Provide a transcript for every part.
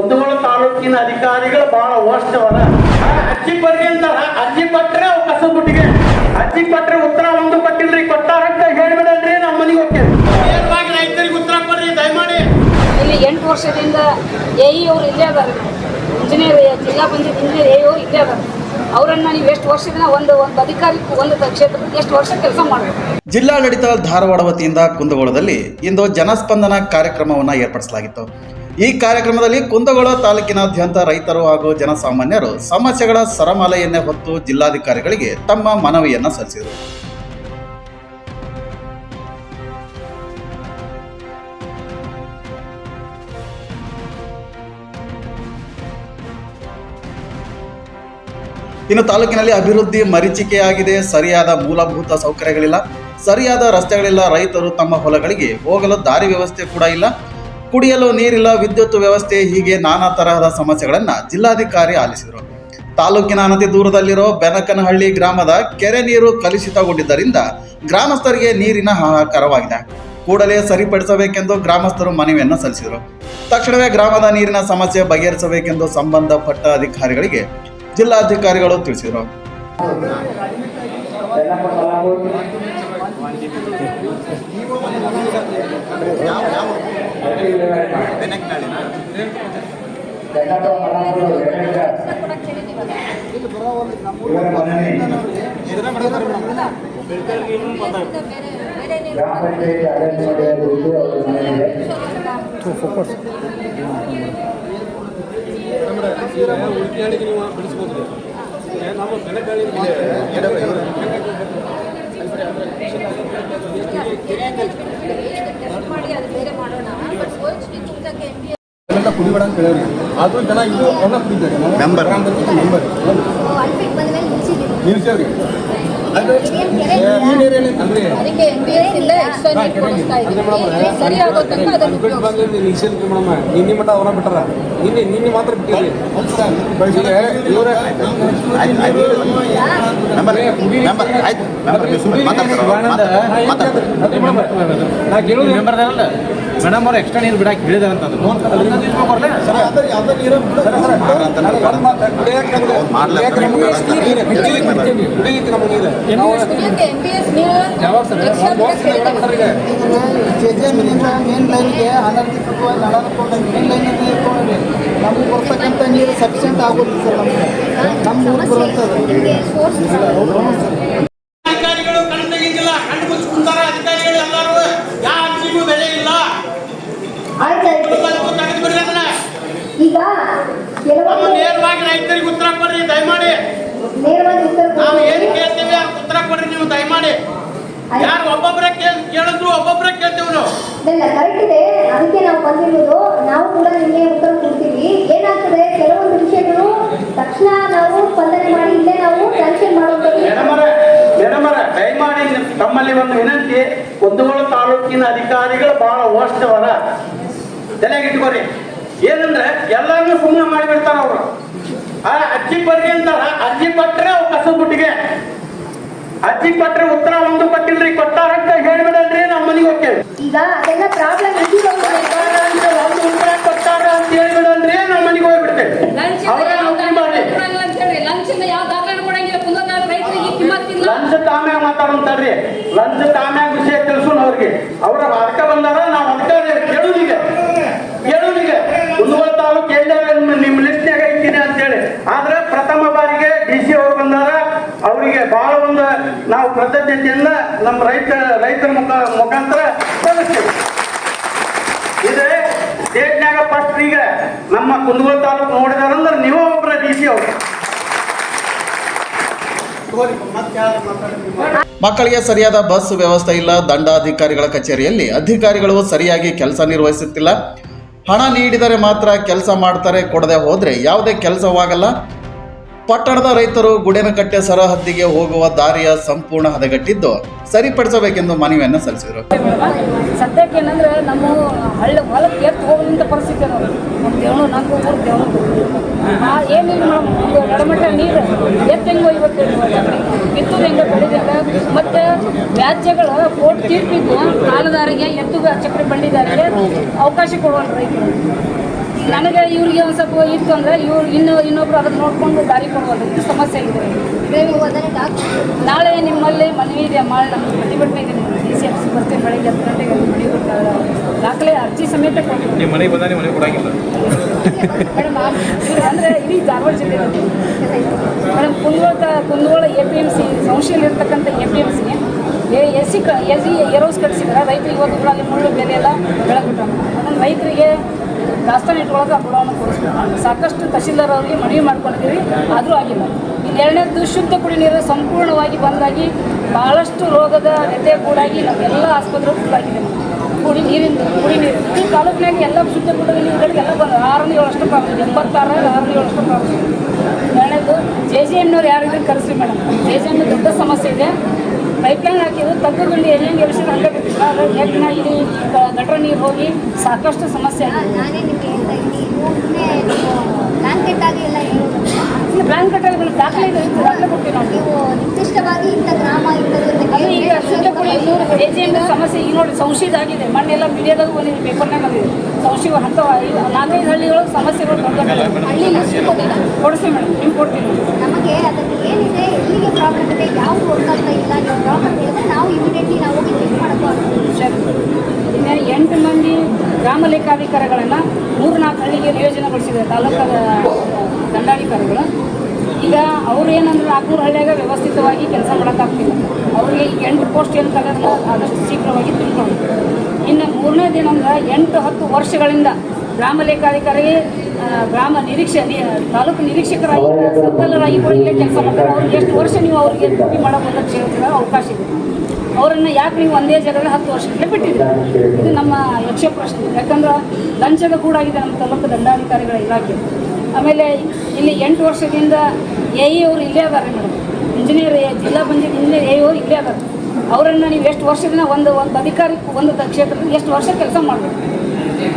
ಕುಂದಗೋಳ ತಾಲೂಕಿನ ಅಧಿಕಾರಿಗಳು ಬಹಳ ಅವರ ಅಜ್ಜಿ ಬರ್ರಿ ಅಂತಾರ ಅಜ್ಜಿ ಪಟ್ರೆ ಅವು ಕಸ ಬುಟ್ಟಿಗೆ ಅಜ್ಜಿ ಕೊಟ್ರೆ ಉತ್ತರ ಒಂದು ಕೊಟ್ಟಿಲ್ರಿ ಕೊಟ್ಟಾರಂತ ಹೇಳ್ಬಿಡಲ್ರಿ ನಮ್ಮ ಮನೆಗೆ ಹೋಗ್ತೇವೆ. ನೇರವಾಗಿ ರೈತರಿಗೆ ಉತ್ತರ ಕೊಡ್ರಿ ದಯಮಾಡಿ. ಇಲ್ಲಿ ಎಂಟು ವರ್ಷದಿಂದ ಎ ಇ ಅವರು ಇಲ್ಲೇ ಅದಾರೆ. ಇಂಜಿನಿಯರ್ ಜಿಲ್ಲಾ ಪಂಚಾಯತ್ ಇಂಜಿನಿಯರ್ ಎ ಇ ಇಲ್ಲೇ ಅದಾರೆ. ಅವರನ್ನ ನೀವು ಎಷ್ಟು ವರ್ಷದಿಂದ ಒಂದು ಒಂದು ಅಧಿಕಾರಿ ಒಂದು ಕ್ಷೇತ್ರಕ್ಕೆ ಎಷ್ಟು ವರ್ಷ ಕೆಲಸ ಮಾಡಬೇಕು? ಜಿಲ್ಲಾಡಳಿತ ಧಾರವಾಡ ವತಿಯಿಂದ ಕುಂದಗೋಳದಲ್ಲಿ ಇಂದು ಜನಸ್ಪಂದನ ಕಾರ್ಯಕ್ರಮವನ್ನು ಏರ್ಪಡಿಸಲಾಗಿತ್ತು. ಈ ಕಾರ್ಯಕ್ರಮದಲ್ಲಿ ಕುಂದಗೋಳ ತಾಲೂಕಿನಾದ್ಯಂತ ರೈತರು ಹಾಗೂ ಜನಸಾಮಾನ್ಯರು ಸಮಸ್ಯೆಗಳ ಸರಮಾಲೆಯನ್ನೇ ಹೊತ್ತು ಜಿಲ್ಲಾಧಿಕಾರಿಗಳಿಗೆ ತಮ್ಮ ಮನವಿಯನ್ನು ಸಲ್ಲಿಸಿದರು. ಇನ್ನು ತಾಲೂಕಿನಲ್ಲಿ ಅಭಿವೃದ್ಧಿ ಮರೀಚಿಕೆಯಾಗಿದೆ. ಸರಿಯಾದ ಮೂಲಭೂತ ಸೌಕರ್ಯಗಳಿಲ್ಲ. ಸರಿಯಾದ ರಸ್ತೆಗಳಿಲ್ಲ. ರೈತರು ತಮ್ಮ ಹೊಲಗಳಿಗೆ ಹೋಗಲು ದಾರಿ ವ್ಯವಸ್ಥೆ ಕೂಡ ಇಲ್ಲ. ಕುಡಿಯಲು ನೀರಿಲ್ಲ, ವಿದ್ಯುತ್ ವ್ಯವಸ್ಥೆ ಹೀಗೆ ನಾನಾ ತರಹದ ಸಮಸ್ಯೆಗಳನ್ನು ಜಿಲ್ಲಾಧಿಕಾರಿ ಆಲಿಸಿದರು. ತಾಲೂಕಿನ ಅನತಿ ದೂರದಲ್ಲಿರೋ ಬೆನಕನಹಳ್ಳಿ ಗ್ರಾಮದ ಕೆರೆ ನೀರು ಕಲುಷಿತಗೊಂಡಿದ್ದರಿಂದ ಗ್ರಾಮಸ್ಥರಿಗೆ ನೀರಿನ ಹಾಹಾಕಾರವಾಗಿದೆ. ಕೂಡಲೇ ಸರಿಪಡಿಸಬೇಕೆಂದು ಗ್ರಾಮಸ್ಥರು ಮನವಿಯನ್ನು ಸಲ್ಲಿಸಿದರು. ತಕ್ಷಣವೇ ಗ್ರಾಮದ ನೀರಿನ ಸಮಸ್ಯೆ ಬಗೆಹರಿಸಬೇಕೆಂದು ಸಂಬಂಧಪಟ್ಟ ಅಧಿಕಾರಿಗಳಿಗೆ ಜಿಲ್ಲಾಧಿಕಾರಿಗಳು ತಿಳಿಸಿದರು. ಉಳಿಕೆಯಾಳಿಗೆ ನೀವು ಬಿಡಿಸ್ಬೋದು ನಮ್ಮ ಬೆಳಗಾಳಿ ಮಾಡಿ ಅದು ಬೇರೆ ಮಾಡೋಣ ಎಲ್ಲ ಕುಡಿಬೇಡ ಅಂತ ಹೇಳಿ ಆದ್ರೂ ಜನ ಇದು ಅವನ್ನ ಕುಡಿತಾರೆ ಮೆಂಬರ್ ಮೆಂಬರ್ ನಿಲ್ಸೇವ್ರಿ ಅದು ಅಂದ್ರೆ ಬಿಟ್ಟು ಏನಂತಂದ್ರೆ ಅದಕ್ಕೆ ಎಂ ಬಿ ಎಸ್ ಇಲ್ಲ ಎಕ್ಸ್ಟ್ರಾ ನೀರು ಕೊಡಿಸ್ತಾ ಇದ್ದೀವಿ. ಸರಿ ಆಗೋ ತನಕ ಅದನ್ನು ಉಪಯೋಗಿಸ್ತೀವಿ. ನಿಲ್ಸಿಲ್ರಿ ಮೇಡಮ್. ನಿನ್ನೆ ಮಟ್ಟ ಅವನ ಬಿಟ್ಟಾರ? ನಿನ್ನೆ ನಿನ್ನೆ ಮಾತ್ರ ಬಿಟ್ಟಿರಿ ಇವರೇ ನಾ ಕೇಳೋದು ಮೇಡಮ್ ಅವ್ರು ಎಕ್ಸ್ಟ್ರಾ ನೀರು ಬಿಡಕ್ಕೆ ಹೇಳಿದಾರೆ ಅಂತ ಮೇನ್ ಲೈನ್ಗೆ ಅನಧಿಕೃತವಾಗಿ ನಡಕೊಂಡು ಮೇನ್ ಲೈನಲ್ಲಿ ಇಟ್ಕೊಂಡ್ರಿ ನಮ್ಗೆ ಬರ್ತಕ್ಕಂಥ ನೀರು ಸಫಿಷಿಯಂಟ್ ಆಗೋದಿಲ್ಲ ಸರ್ ನಮ್ಗೆ. ನಮ್ಮ ಊರಿಗೆ ಬರುವಂಥದ್ದು ಅಧಿಕಾರಿಗಳು ಕಣ್ಣು ತೆಗಿಂಗಿಲ್ಲ ಕಣ್ಣು ಮುಚ್ಕೊಂತಾರ ಅಧಿಕಾರಿಗಳು ಎಲ್ಲರೂ ಯಾವ ಅರ್ಜಿಗೂ ಬೆಲೆ ಇಲ್ಲ ಆಯ್ತಾಯ್ತು ತೆಗೆದು ಬಿಡ್ರಿ ಅದನ್ನ ಈಗ ನಮ್ಮ ಕೆಲವೊಂದು ನೇರವಾಗಿ ರೈತರಿಗೆ ಉತ್ತರ ಕೊಡ್ರಿ ದಯಮಾಡಿ. ನಾವು. ಏನ್ ಕೇಳ್ತೇವೆ ಅದಕ್ಕೆ ಉತ್ತರ ಕೊಡ್ರಿ ನೀವು ದಯಮಾಡಿ. ಯಾರು ಒಬ್ಬೊಬ್ಬರೇ ಕೇಳ್ ಕೇಳಿದ್ರು ಒಬ್ಬೊಬ್ಬರೇ ಕೇಳ್ತೀವಿ ನಾವು. ಇಲ್ಲ ಕರೆಕ್ಟ್ ಇದೆ. ಅದಕ್ಕೆ ನಾವು ಬಂದಿರೋದು ನಾವು ಕೂಡ ನಿಮಗೆ ಉತ್ತರ ಕೊಡ್ತೀವಿ. ಏನಾಗ್ತದೆ? ಕೆಲವೊಂದು ವಿಷಯಗಳು ತಕ್ಷಣ ನಾವು ಸ್ಪಂದನೆ ಮಾಡಿ ಇಲ್ಲೇ ನಾವು ಟೆನ್ಷನ್ ಮಾಡೋದು ಮೇಡಮರ ದಯಮಾಡಿ ತಮ್ಮಲ್ಲಿ ಒಂದು ವಿನಂತಿ. ಕುಂದಗೋಳ ತಾಲೂಕಿನ ಅಧಿಕಾರಿಗಳು ಬಹಳ ಅವರ ತಲೆಗಿಟ್ಕೋರಿ ಏನಂದ್ರೆ ಎಲ್ಲರನ್ನೂ ಸುಮ್ಮನೆ ಮಾಡಿಬಿಡ್ತಾರ ಅವರು. ಆ ಅಜ್ಜಿ ಬರ್ರಿ ಅಂತಾರ. ಅಜ್ಜಿ ಕೊಟ್ರೆ ಅವ್ರು ಕಸ ಬುಟ್ಟಿಗೆ. ಅಜ್ಜಿ ಕೊಟ್ರೆ ಉತ್ತರ ಒಂದು ಕೊಟ್ಟಿಲ್ರಿ ಕೊಟ್ಟಾರಂತ ಹೇಳ್ಬಿಡಲ್ರಿ ನಮ್ಮ ಮನೆಗೆ ಹೋಗ್ತೇವೆ. ಈಗ ಅದೆಲ್ಲ ಪ್ರಾಬ್ಲಮ್ ಕೊಟ್ಟಾರ ಅಂತ ಕೊಟ್ಟಾರ ಅಂತ ಹೇಳ್ಬಿಡಲ್ರಿ ನಮ್ಮ ಮನೆಗೆ ಹೋಗ್ಬಿಡ್ತೇವೆ. ಲಂಚ ಅವರ ನೌಕರಿ ಮಾಡ್ರಿ ಅಂತ ಲಂಚ ತಾಮ್ಯಾಗ ಮಾತಾಡಂತಾರ್ರಿ ಲಂಚ ತಾಮ್ಯಾಗ ವಿಷಯ ತಿಳಿಸೋಣ ಅವ್ರಿಗೆ. ಅವ್ರ ಅರ್ಥ ಬಂದಾರ ನಾವು ಅದಕ್ಕೆ ಕೇಳುದೀಗ ಕೇಳುದೀಗ ಕುಂದಗೋಳ ತಾಲೂಕು ಎಲ್ಲಾರ ನಿಮ್ಮ ಲಿಸ್ಟ್ನಾಗ ಐತೀನಿ ಅಂತೇಳಿ ಆದ್ರೆ ಪ್ರಥಮ ಬಾರಿಗೆ ಡಿ ಸಿ ಅವ್ರು ಬಂದಾರ ಅವರಿಗೆ ಬಹಳ ಒಂದು ನಾವು ನಮ್ಮ ರೈತ, ರೈತರ ಮುಖ, ಮುಖಾಂತರ ಇದೆ ಸ್ಟೇಟ್ನಾಗ ಫಸ್ಟ್ ಈಗ ನಮ್ಮ ಕುಂದಗೋಳ ತಾಲೂಕು ನೋಡಿದಾರಂದ್ರೆ ನೀವು ಒಬ್ಬರ ಡಿ ಸಿ ಅವರು. ಮಕ್ಕಳಿಗೆ ಸರಿಯಾದ ಬಸ್ ವ್ಯವಸ್ಥೆ ಇಲ್ಲ, ದಂಡಾಧಿಕಾರಿಗಳ ಕಚೇರಿಯಲ್ಲಿ ಅಧಿಕಾರಿಗಳು ಸರಿಯಾಗಿ ಕೆಲಸ ನಿರ್ವಹಿಸುತ್ತಿಲ್ಲ. ಹಣ ನೀಡಿದರೆ ಮಾತ್ರ ಕೆಲಸ ಮಾಡ್ತಾರೆ, ಕೊಡದೆ ಹೋದರೆ ಯಾವುದೇ ಕೆಲಸವಾಗಲ್ಲ. ಪಟ್ಟಣದ ರೈತರು ಗುಡೇನಕಟ್ಟೆ ಸರಹದ್ದಿಗೆ ಹೋಗುವ ದಾರಿಯ ಸಂಪೂರ್ಣ ಹದಗಟ್ಟಿದ್ದು ಸರಿಪಡಿಸಬೇಕೆಂದು ಮನವಿಯನ್ನು ಸಲ್ಲಿಸಿದರು. ಸದ್ಯಕ್ಕೆ ಏನಂದ್ರೆ ನಮ್ಮ ಹಳ್ಳಿ ಹೊಲಕ್ಕೆ ಎತ್ತು ಹೋಗುವಂತ ಪರಿಸ್ಥಿತಿ ಅದ ನಮ್ಮ ದೇವನು ನಂಗೆ ಊರು ನೀರು ಎತ್ತು ಹೆಂಗೆ ಒಯ್ಬೇಕು ಬಿತ್ತುದು ಮತ್ತು ವ್ಯಾಜ್ಯಗಳು ಕೋರ್ಟ್ ತೀರ್ಪಿದ್ದು, ಕಾಲದಾರಿಗೆ ಎತ್ತು ಚಕ್ರ ಬಂಡಿದಾರಿಗೆ ಅವಕಾಶ ಕೊಡುವಂತ ರೈತರು. ನನಗೆ ಇವ್ರಿಗೆ ಒಂದು ಸ್ವಲ್ಪ ಇತ್ತು ಅಂದ್ರೆ ಇವ್ರು ಇನ್ನು ಇನ್ನೊಬ್ರು ಅದನ್ನ ನೋಡ್ಕೊಂಡು ದಾರಿ ಕೊಡ್ಬೋದು ಇದು. ಸಮಸ್ಯೆ ಇದೆ ನಾಳೆ ನಿಮ್ಮಲ್ಲಿ ಮನವಿ ಇದೆ ಮಾಡಿ ನಮ್ಗೆ ಪ್ರತಿಭಟನೆ ಇದೆ ಡಿ ಸಿ ಎಫ್ ಸಿ ಬರ್ತೀನಿ ಬೆಳಗ್ಗೆ ಹತ್ತು ಗಂಟೆಗೆ ಅಲ್ಲಿ ಮನವಿ ಕೊಡ್ತಾರೆ ದಾಖಲೆ ಅರ್ಜಿ ಸಮೇತ ಕೊಡ್ತೀವಿ ನಿಮ್ಮ ಮನೆಗೆ ಬಂದ ನಿಮ್ಮ ಮನೆಗೆ ಕೊಡಂಗಿಲ್ಲ. ಮೇಡಮ್ ಅಂದರೆ ಇಡೀ ಧಾರವಾಡ ಜಿಲ್ಲೆ madam Kundgol Kundgol A P M C ಸಂಸ್ಥೆಯಲ್ಲಿ ಇರ್ತಕ್ಕಂಥ A P M C S C ಕ ಎಸ್ ಸಿ ಎರೋಸ್ ಕಟ್ಸಿದ್ರೆ. ರೈತರಿಗೆ ಇವತ್ತು ಅಲ್ಲಿ ಮುಳ್ಳು ಬೆಲೆ ಎಲ್ಲ ಬೆಳಗ್ಬಿಟ್ಟು ಅದನ್ನು ರೈತರಿಗೆ ದಾಸ್ತಾನು ಇಟ್ಕೊಳ್ಳೋಕೆ ಆ ಬುಡವನ್ನು ಕೊಡಿಸ್ಬೇಕು ಸಾಕಷ್ಟು ತಹಶೀಲ್ದಾರ್ ಅವರಿಗೆ ಮನವಿ ಮಾಡ್ಕೊಂಡಿದ್ದೀವಿ, ಆದರೂ ಆಗಿಲ್ಲ. ಎರಡನೇದು ಶುದ್ಧ ಕುಡಿ ನೀರು ಸಂಪೂರ್ಣವಾಗಿ ಬಂದಾಗಿ ಭಾಳಷ್ಟು ರೋಗದ ವ್ಯತ್ಯಯ ಕೂಡಾಗಿ ನಮ್ಮೆಲ್ಲ ಆಸ್ಪತ್ರೆ ಫುಲ್ ಆಗಿದೆ. ಕುಡಿ ನೀರಿಂದ, ಕುಡಿ ನೀರು. ಈ ತಾಲೂಕಿನಾಗ ಎಲ್ಲ ಶುದ್ಧ ಕುಡಿದ ನೀರುಗಳಿಗೆ ಎಲ್ಲ ಬಂದ ಆರನೇ ಏಳಷ್ಟು ಪ್ರಾಬ್ಲಮ್ ಎಂಬತ್ತಾರು ಆರನೇ ಏಳಷ್ಟು ಪ್ರಾಬ್ಲಮ್ ಎರಡನೇದು, ಜೆ ಜೆ ಎಮ್ನವ್ರು ಯಾರಿದ್ರೆ ಕರೆಸಿ ಮೇಡಮ್. ಜೆ ಜೆ ಎಮ್ನ ದೊಡ್ಡ ಸಮಸ್ಯೆ ಇದೆ. ಪೈಪ್ಲೈನ್ ಹಾಕಿದ್ರು ಹೆಂಗೆ ಆದರೆ ಹೆಚ್ಚಿನ ಇಲ್ಲಿ ಗಟ್ರ ನೀರು ಹೋಗಿ ಸಾಕಷ್ಟು ಸಮಸ್ಯೆ ಆಗಿದೆ. ಬ್ಲಾಂಕೆಟ್ ಎಲ್ಲ ದಾಖಲೆ ದಾಖಲೆ ಕೊಡ್ತೀವಿ ನಾವು ನಿರ್ದಿಷ್ಟವಾಗಿ ಇಂಥ ಗ್ರಾಮ ಇಂಥದ್ದು ಅಂತ ಅದು ಈಗ ಹೇಳಿ ಶುದ್ಧ ಕುಡಿ ನೀರು ಜೆ ಜೆ ಎಂ ಸಮಸ್ಯೆ ಈಗ ನೋಡಿ ಸಂಶಯದಾಗಿದೆ ಮಣ್ಣೆಲ್ಲ ಮೀಡಿಯಾದಾಗ ಬಂದಿದೆ ಪೇಪರ್ನಾಗ ಬಂದಿದೆ ಸಂಶಯ ಹಂತ ನಾಲ್ಕೈದು ಹಳ್ಳಿಗಳು ಸಮಸ್ಯೆಗಳು ಕೊಡಿಸ್ತೀವಿ ಮೇಡಮ್ ನಿಮ್ಗೆ ಕೊಡ್ತೀವಿ ನಮಗೆ ಅದಕ್ಕೆ ಏನಿದೆ ಎಲ್ಲಿಗೆ ಪ್ರಾಬ್ಲಮ್ ಇದೆ ಯಾವುದು ವರ್ಕ್ ಆಗ್ತಾ ಇಲ್ಲ ನೀವು ಪ್ರಾಬ್ಲಮ್ ಹೇಳಿದ್ರೆ ನಾವು ಇಮಿಡಿಯೇಟ್ಲಿ ನಾವು ಹೋಗಿ ಚೆಕ್ ಸರಿ. ಇನ್ನು ಎಂಟು ಮಂದಿ ಗ್ರಾಮ ಲೆಕ್ಕಾಧಿಕಾರಿಗಳನ್ನು ಮೂರು ನಾಲ್ಕು ಹಳ್ಳಿಗೆ ನಿಯೋಜನೆಗೊಳಿಸಿದ್ದಾರೆ ತಾಲೂಕಾದ ದಂಡಾಧಿಕಾರಿಗಳು. ಈಗ ಅವ್ರು ಏನಂದ್ರೆ ನಾಲ್ಕೂರು ಹಳ್ಳಿಯಾಗ ವ್ಯವಸ್ಥಿತವಾಗಿ ಕೆಲಸ ಮಾಡೋಕ್ಕಾಗ್ತಿಲ್ಲ. ಅವ್ರಿಗೆ ಈಗ ಎಂಟು ಪೋಸ್ಟ್ ಏನು ತಗೋದಿಲ್ಲ ಆದಷ್ಟು ಶೀಘ್ರವಾಗಿ ತಿಳ್ಕೊಂಡು ಇನ್ನು ಮೂರನೇದೇನಂದ್ರೆ ಎಂಟು ಹತ್ತು ವರ್ಷಗಳಿಂದ ಗ್ರಾಮ ಲೆಕ್ಕಾಧಿಕಾರಿ ಗ್ರಾಮ ನಿರೀಕ್ಷೆ ತಾಲೂಕು ನಿರೀಕ್ಷಕರಾಗಿ ಸರ್ಕಲರಾಗಿ ಕೂಡ ಇಲ್ಲೇ ಕೆಲಸ ಮಾಡ್ತಾರೆ. ಅವ್ರಿಗೆ ಎಷ್ಟು ವರ್ಷ ನೀವು ಅವ್ರಿಗೆ ಡ್ಯೂಟಿ ಮಾಡಬಹುದು ಅಂತ ಕೇಳ್ತಿರೋ ಅವಕಾಶ ಇದೆ. ಅವರನ್ನು ಯಾಕೆ ನೀವು ಒಂದೇ ಜಾಗದಲ್ಲಿ ಹತ್ತು ವರ್ಷಕ್ಕೆ ಬಿಟ್ಟಿದ್ದೀರಿ? ಇದು ನಮ್ಮ ಯಕ್ಷ ಪ್ರಶ್ನೆ. ಯಾಕಂದ್ರೆ ಲಂಚದ ಇದೆ ನಮ್ಮ ತಾಲೂಕು ದಂಡಾಧಿಕಾರಿಗಳ ಇಲಾಖೆ. ಆಮೇಲೆ ಇಲ್ಲಿ ಎಂಟು ವರ್ಷದಿಂದ ಎ ಇ ಅವರು ಇಲ್ಲೇ ಅದಾರೆ ಮೇಡಮ್ ಇಂಜಿನಿಯರ್ ಜಿಲ್ಲಾ ಪಂಚಾಯತ್ ಇಂಜಿನಿಯರ್ ಎ ಅವರು ಇಲ್ಲೇ ಅದಾರೆ. ಅವರನ್ನು ನೀವು ಎಷ್ಟು ವರ್ಷದಿಂದ ಒಂದು ಒಂದು ಅಧಿಕಾರಿ ಒಂದು ಕ್ಷೇತ್ರದ ಎಷ್ಟು ವರ್ಷ ಕೆಲಸ ಮಾಡಬೇಕು.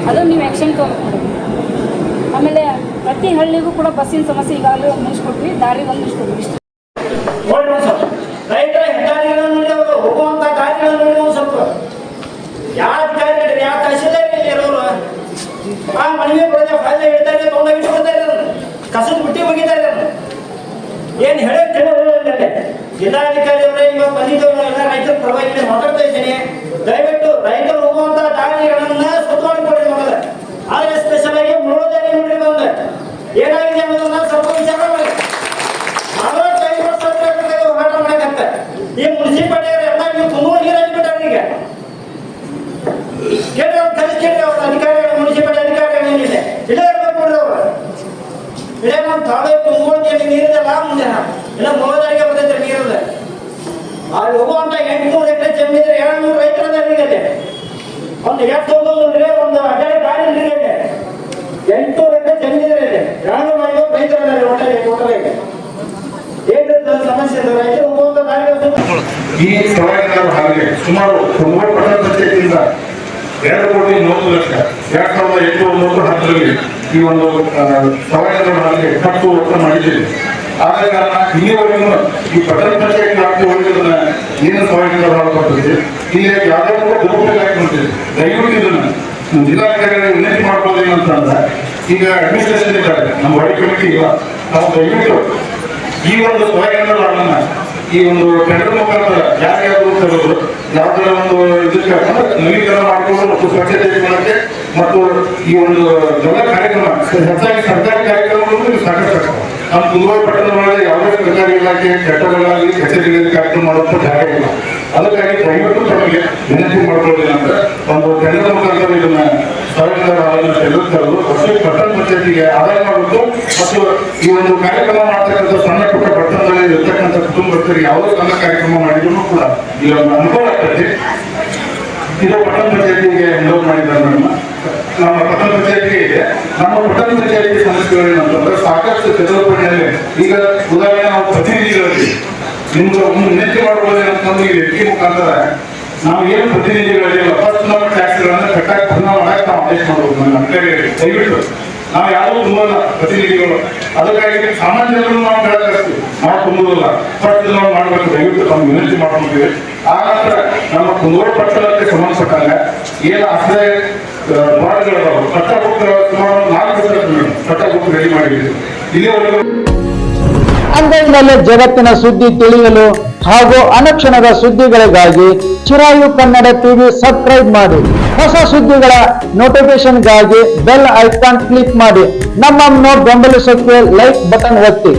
ಅದು ನೀವು ಆ್ಯಕ್ಷನ್ ತೊಗೊಬೇಕು ಆಮೇಲೆ ಪ್ರತಿ ಹಳ್ಳಿಗೂ ಕೂಡ ಬಸ್ಸಿನ ಸಮಸ್ಯೆ ಈಗಾಗಲೇ ಒಂದು ಮುಗಿಸ್ಕೊಟ್ವಿ. ದಾರಿ ಒಂದು ಮುಗಿಸ್ಕೊಟ್ವಿ. ಇಷ್ಟು. ಯಾವ ತಹಶೀಲ್ದಾರ್ ಇರೋರು ಆ ಮನೆಗೆ ಪ್ರಜಾ ಫಾಯ್ದೆ ಹೇಳ್ತಾರೆ ತೊಗೊಂಡೋಗಿ ಕಸದ ಬುಟ್ಟಿ ಮುಗಿದಾರೆ ಏನ್ ಏನು ಹೇಳಕ್ ತಿಳಿದ್ರೆ ಜಿಲ್ಲಾಧಿಕಾರಿ ಅವರೇ, ಇವಾಗ ಬಂದಿದ್ದೇವೆ ಎಲ್ಲ ರೈತರ ಪರವಾಗಿ ಮಾತಾಡ್ತಾ ಇದ್ದೀನಿ. ದಯವಿಟ್ಟು ರೈತರು ಹೋಗುವಂತ ದಾರಿಗಳನ್ನ ಸ್ವಚ್ಛ ಮಾಡಿಕೊಡಿ ಮೊದಲ ಆದ್ರೆ ಸ್ಪೆಷಲ್ ಆಗಿ ಮುಳೋದಾರಿ ನೋಡ್ರಿ ಬಂದ ಏನಾಗಿದೆ ಅನ್ನೋದನ್ನ ಸ್ವಲ್ಪ ವಿಚಾರ ಮಾಡಿ ಅರವತ್ತೈದು ವರ್ಷ ಬೇಕಾದ್ರೆ ಹೋರಾಟ ಮಾಡಕತ್ತ ಈ ಮುನ್ಸಿಪಾಲಿಟಿ ಎಲ್ಲ ನೀವು ತುಂಬ ನೀರು ಹಚ್ಬಿಟ್ಟಾರ ಈಗ ಕೇಳಿ ಅವ್ರು ಕಲಿಸಿ ಕೇಳಿ ಅವ್ರ ಅಧಿಕಾರಿಗಳು ಮುನ್ಸಿಪಾಲಿಟಿ ಅಧಿಕಾರಿಗಳು ಏನಿದೆ ಇಲ್ಲೇ ಇರ್ಬೇಕು ನೋಡ್ರಿ ಅವ್ರು ಇಲ್ಲೇ ನಮ್ಮ ತಾಳೆ ತುಂಬೋದು ನೀರಿದಲ್ಲ ಮುಂದೆ ಇಲ್ಲ ಹೋಗುವಂತ ಎಂಟುನೂರು ಎಕರೆ ಜಮೀನಿದ್ರೆ ನೂರು ರೈತರ ನೀರಿದೆ ಒಂದು ಎಷ್ಟು ಹೋಗೋದ್ರೆ ಒಂದು ಅಡ್ಡಾಡಿ ದಾರಿ ನೀರಿದೆ ಎಂಟುನೂರು ಎಕರೆ ಜಮೀನಿದ್ರೆ ಇದೆ. ಏಳ್ನೂರ ಐವತ್ತು ಸಮಸ್ಯೆ ರೈತರು ಈ ಸವಾಲಿನ ಹಾಗೆ ಸುಮಾರು ತೊಂಬತ್ತು ಪಟ್ಟಣ ಎರಡು ಕೋಟಿ ಮೂವತ್ತು ಲಕ್ಷ, ಎರಡ್ ಸಾವಿರದ ಎಂಟುನೂರ ಮೂವತ್ತು ಹತ್ತರಲ್ಲಿ ಈ ಒಂದು ಸವಾಲಿನ ಹಾಗೆ ಹತ್ತು ವರ್ಷ ಮಾಡಿದ್ದೀವಿ ಆದ ಕಾರಣ ಇಲ್ಲಿವರೆಗೂ ಈ ಪಟ್ಟಣ ಪಂಚಾಯತ್ ವ್ಯಾಪ್ತಿ ಒಳಗಿನ ಏನು ಸವಾಲಿನ ಒಳಪಟ್ಟಿದೆ ಇಲ್ಲಿ ಯಾವುದೇ ಕೂಡ ದುರುಪಯೋಗ ದಯವಿಟ್ಟು ಇದನ್ನ ಜಿಲ್ಲಾಧಿಕಾರಿಗಳು ವಿನಂತಿ ಮಾಡ್ಬೋದು ಅಂತಂದ್ರೆ ಈಗ ಅಡ್ಮಿನಿಸ್ಟ್ರೇಷನ್ ಇದ್ದಾರೆ. ನಮ್ಮ ವಡಿ ಕಮಿಟಿ ಇಲ್ಲ. ನಾವು ದಯವಿಟ್ಟು ಈ ಒಂದು ಸ್ವಯಂಗಳನ್ನ ಈ ಒಂದು ಟೆಂಡರ್ ಮುಖಾಂತರ ಯಾರ್ಯಾರು ತರೋದು ಯಾವ್ದರ ಒಂದು ಇದಕ್ಕೆ ನವೀಕರಣ ಮಾಡಿಕೊಂಡು ಮತ್ತು ಸ್ವಚ್ಛತೆ ಇಟ್ಕೊಳ್ಳಕ್ಕೆ ಮತ್ತು ಈ ಒಂದು ಜನ ಕಾರ್ಯಕ್ರಮ ಹೆಚ್ಚಾಗಿ ಸರ್ಕಾರಿ ಕಾರ್ಯಕ್ರಮಗಳು ಸಾಕಷ್ಟು. ನಮ್ಮ ಕುಂದಗೋಳ ಪಟ್ಟಣದೊಳಗೆ ಯಾವುದೇ ಸರ್ಕಾರಿ ಇಲಾಖೆ ಕಟ್ಟಡಗಳಾಗಲಿ ಕಚೇರಿಗಳಲ್ಲಿ ಕಾರ್ಯಕ್ರಮ ಮಾಡುವಂತ ಜಾಗ ಇಲ್ಲ ಅದಕ್ಕಾಗಿ ದಯವಿಟ್ಟು ತಮಗೆ ವಿನಂತಿ ಅಂತ ಒಂದು ಟೆಂಡರ್ ಮುಖಾಂತರ ಇದನ್ನ ತೆಗೆದುಕೊಳ್ಳಲು ಹೊಸ ಪಟ್ಟಣ ಪಂಚಾಯತಿಗೆ ಆದಾಯ ಮಾಡಬೇಕು ಮತ್ತು ಈ ಒಂದು ಕಾರ್ಯಕ್ರಮ ಮಾಡ್ತಕ್ಕಂಥ ಸಣ್ಣ ಪುಟ್ಟ ಪಟ್ಟಣದಲ್ಲಿ ಇರ್ತಕ್ಕಂಥ ಕುಟುಂಬಸ್ಥರಿಗೆ ಯಾವುದೇ ಸಣ್ಣ ಕಾರ್ಯಕ್ರಮ ಮಾಡಿದ್ರು ಕೂಡ ಒಂದು ಅನುಕೂಲ ಆಗ್ತದೆ ಇದು ಪಟ್ಟಣ ಪಂಚಾಯತಿಗೆ ಅನುರೋಧ ಮಾಡಿದ್ದಾರೆ ನಮ್ಮ ನಮ್ಮ ಪಟ್ಟಣ ಪಂಚಾಯತಿಗೆ ಇದೆ. ನಮ್ಮ ಪಟ್ಟಣ ಪಂಚಾಯತಿ ಸಮಸ್ಯೆಗಳು ಏನಂತಂದ್ರೆ ಸಾಕಷ್ಟು ಚದುರುಪಡಿಯಲ್ಲಿ ಈಗ ಉದಾಹರಣೆ ನಾವು ಪ್ರತಿನಿಧಿಗಳಲ್ಲಿ ನಿಮ್ಗೆ ಒಂದು ವಿನಂತಿ ಮಾಡ್ಬೋದು ಏನಂತಂದ್ರೆ ಈ ವ್ಯಕ್ತಿ ಮುಖಾಂತರ ನಾವು ಏನು ಪ್ರತಿನಿಧಿಗಳಿಲ್ಲ ಫಸ್ಟ್ ನಮ್ಮ ಕಟ್ಟಾಗಿ ಮಾಡಕ್ಕೆ ನಾವು ಆದೇಶ ಮಾಡಬೇಕು ದಯವಿಟ್ಟು ನಾವು ಯಾರು ತುಂಬಲ್ಲ ಪ್ರತಿನಿಧಿಗಳು. ಅದಕ್ಕಾಗಿ ಸಾಮಾನ್ಯ ನಾವು ಕೇಳಕ್ಕಾಗ್ತೀವಿ ನಾವು ತುಂಬಲ್ಲ ನಾವು ಮಾಡಬೇಕು. ದಯವಿಟ್ಟು ವಿನಂತಿ ಮಾಡ್ಕೊಂತೀವಿ. ಆ ನಂತರ ನಮ್ಮ ಕುಂದೂರು ಪಟ್ಟಣಕ್ಕೆ ಏನು ಆಶ್ರಯ ಬಾರ್ಡ್ಗಳು ಪಟ್ಟ ಸುಮಾರು ನಾಲ್ಕು ರೆಡಿ ಮಾಡಿದ್ದೀವಿ. ಇಲ್ಲಿವರೆಗೂ ಜಗತ್ತಿನ ಸುದ್ದಿ ತಿಳಿಯಲು ಹಾಗೂ ಅನಕ್ಷಣದ ಸುದ್ದಿಗಳಿಗಾಗಿ ಚಿರಾಯು ಕನ್ನಡ ಟಿವಿ ಸಬ್ಸ್ಕ್ರೈಬ್ ಮಾಡಿ. ಹೊಸ ಸುದ್ದಿಗಳ ನೋಟಿಫಿಕೇಶನ್ಗಾಗಿ ಬೆಲ್ ಐಕಾನ್ ಕ್ಲಿಕ್ ಮಾಡಿ. ನಮ್ಮನ್ನು ಬೆಂಬಲಿಸೋಕ್ಕೆ ಲೈಕ್ ಬಟನ್ ಒತ್ತಿ.